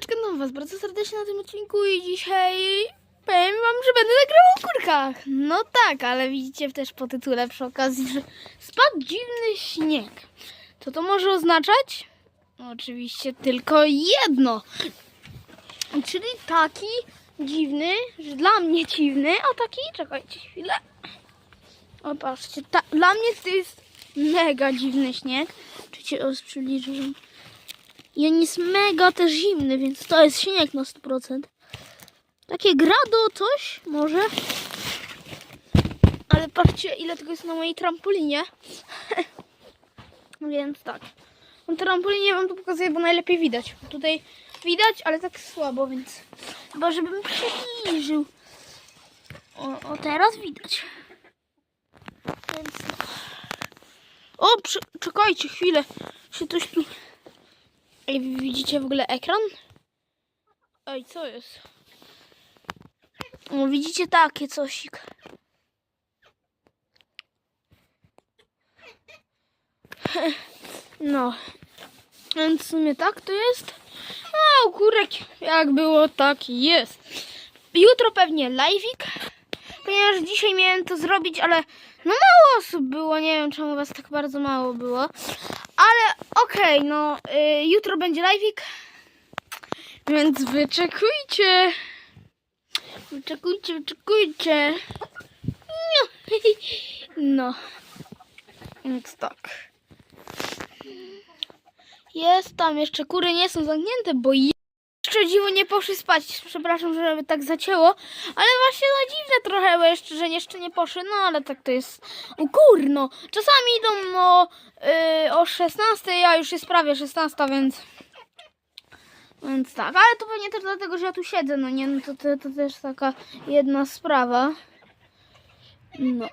Siemaneczkę, no was bardzo serdecznie na tym odcinku i dzisiaj powiem wam, że będę nagrywał o kurkach. No tak, ale widzicie też po tytule przy okazji, że spadł dziwny śnieg. Co to może oznaczać? No, oczywiście tylko jedno. Czyli taki dziwny, że dla mnie dziwny, o taki, czekajcie chwilę. O patrzcie, ta, dla mnie to jest mega dziwny śnieg. Czy cię os przybliżę? I on jest mega też zimny, więc to jest śnieg na 100%. Takie grado coś może. Ale patrzcie ile tego jest na mojej trampolinie. więc tak. Na trampolinie wam to pokazuję, bo najlepiej widać. Tutaj widać, ale tak słabo, więc chyba żebym przybliżył. O, o teraz widać. Więc. O, czekajcie chwilę. Się coś tu... Ej, widzicie w ogóle ekran? Ej, co jest? O, widzicie takie cosik. No. Więc w sumie tak to jest. A, ogórek jak było, tak jest. Jutro pewnie live'ik, ponieważ dzisiaj miałem to zrobić, ale no mało osób było, nie wiem czemu was tak bardzo mało było. Ale okej, no y, jutro będzie live'ik, więc wyczekujcie. Wyczekujcie, wyczekujcie. No, no. więc tak. Jest tam jeszcze, kury nie są zamknięte, bo jeszcze dziwo nie poszły spać. Przepraszam, że tak zacięło, ale właśnie no dziwne trochę, bo jeszcze, że jeszcze nie poszły, no ale tak to jest. O kurno, czasami idą no yy, o 16, a już jest prawie 16, więc więc tak, ale to pewnie też dlatego, że ja tu siedzę, no nie, no to, to, to też taka jedna sprawa. No.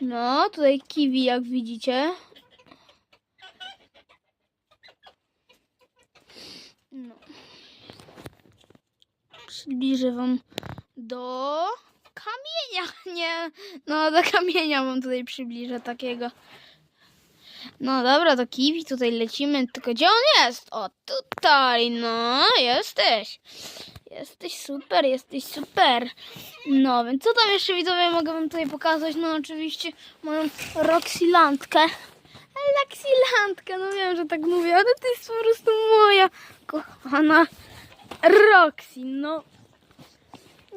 No, tutaj kiwi, jak widzicie. No. Przybliżę wam do kamienia. Nie, no do kamienia wam tutaj przybliżę takiego. No dobra, to kiwi, tutaj lecimy. Tylko gdzie on jest? O, tutaj, no, jesteś. Jesteś super, jesteś super. No, więc co tam jeszcze widzowie mogę wam tutaj pokazać? No oczywiście moją Roxylandkę. Roxylandkę, no wiem, że tak mówię, ale to jest po prostu moja kochana Roxy, no.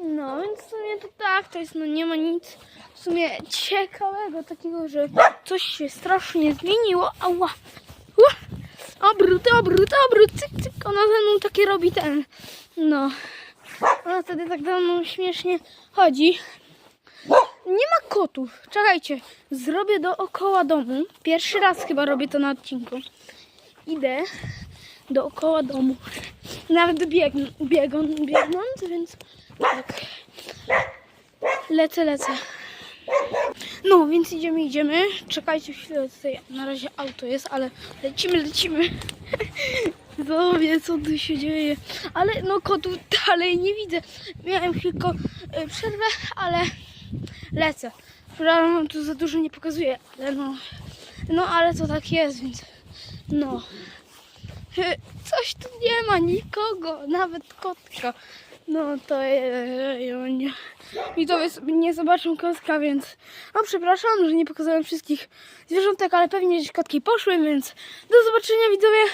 No, więc w sumie to tak, to jest, no nie ma nic w sumie ciekawego takiego, że coś się strasznie zmieniło. Ała, ła, obrót, obrót, obrót, cyk, cyk, ona ze mną takie robi ten, no. Ona wtedy tak za mną śmiesznie chodzi. Nie ma kotów. Czekajcie, zrobię dookoła domu. Pierwszy raz chyba robię to na odcinku. Idę dookoła domu. Nawet biegn, biegon, biegnąc, więc tak. Lecę, lecę. No, więc idziemy, idziemy. Czekajcie chwilę, tutaj na razie auto jest, ale lecimy, lecimy. Zobaczcie, co tu się dzieje. Ale no kotów dalej nie widzę. Miałem tylko y, przerwę, ale lecę. Wam tu za dużo nie pokazuję, ale no, no ale to tak jest, więc no. Coś tu nie ma nikogo, nawet kotka. No to nie. Widzowie sobie nie zobaczą kotka, więc no przepraszam, że nie pokazałem wszystkich zwierzątek, ale pewnie gdzieś kotki poszły, więc do zobaczenia widzowie.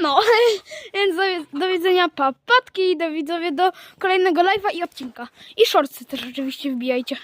No, więc do, do widzenia papatki, do widzowie do kolejnego live'a i odcinka. I shortsy też oczywiście wbijajcie.